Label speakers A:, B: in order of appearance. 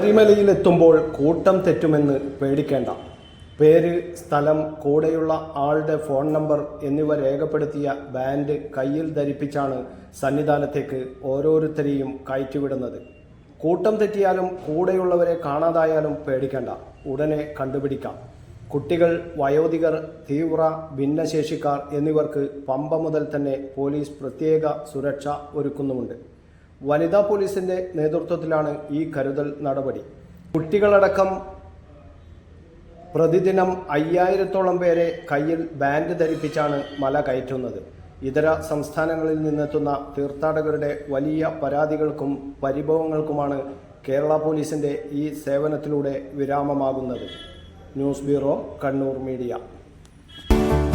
A: ശബരിമലയിലെത്തുമ്പോൾ കൂട്ടം തെറ്റുമെന്ന് പേടിക്കേണ്ട. പേര് സ്ഥലം കൂടെയുള്ള ആളുടെ ഫോൺ നമ്പർ എന്നിവ രേഖപ്പെടുത്തിയ ബാൻഡ് കയ്യിൽ ധരിപ്പിച്ചാണ് സന്നിധാനത്തേക്ക് ഓരോരുത്തരെയും കയറ്റിവിടുന്നത്. കൂട്ടം തെറ്റിയാലും കൂടെയുള്ളവരെ കാണാതായാലും പേടിക്കേണ്ട. ഉടനെ കണ്ടുപിടിക്കാം. കുട്ടികൾ വയോധികർ തീവ്ര ഭിന്നശേഷിക്കാർ എന്നിവർക്ക് പമ്പ മുതൽ തന്നെ പോലീസ് പ്രത്യേക സുരക്ഷ ഒരുക്കുന്നുമുണ്ട്. വനിതാ പോലീസിന്റെ നേതൃത്വത്തിലാണ് ഈ കരുതൽ നടപടി. കുട്ടികളടക്കം പ്രതിദിനം അയ്യായിരത്തോളം പേരെ കയ്യിൽ ബാൻഡ് ധരിപ്പിച്ചാണ് മല കയറ്റുന്നത്. ഇതര സംസ്ഥാനങ്ങളിൽ നിന്നെത്തുന്ന തീർത്ഥാടകരുടെ വലിയ പരാതികൾക്കും പരിഭവങ്ങൾക്കുമാണ് കേരള പോലീസിന്റെ ഈ സേവനത്തിലൂടെ വിരാമമാകുന്നത്. News bureau Kannur media.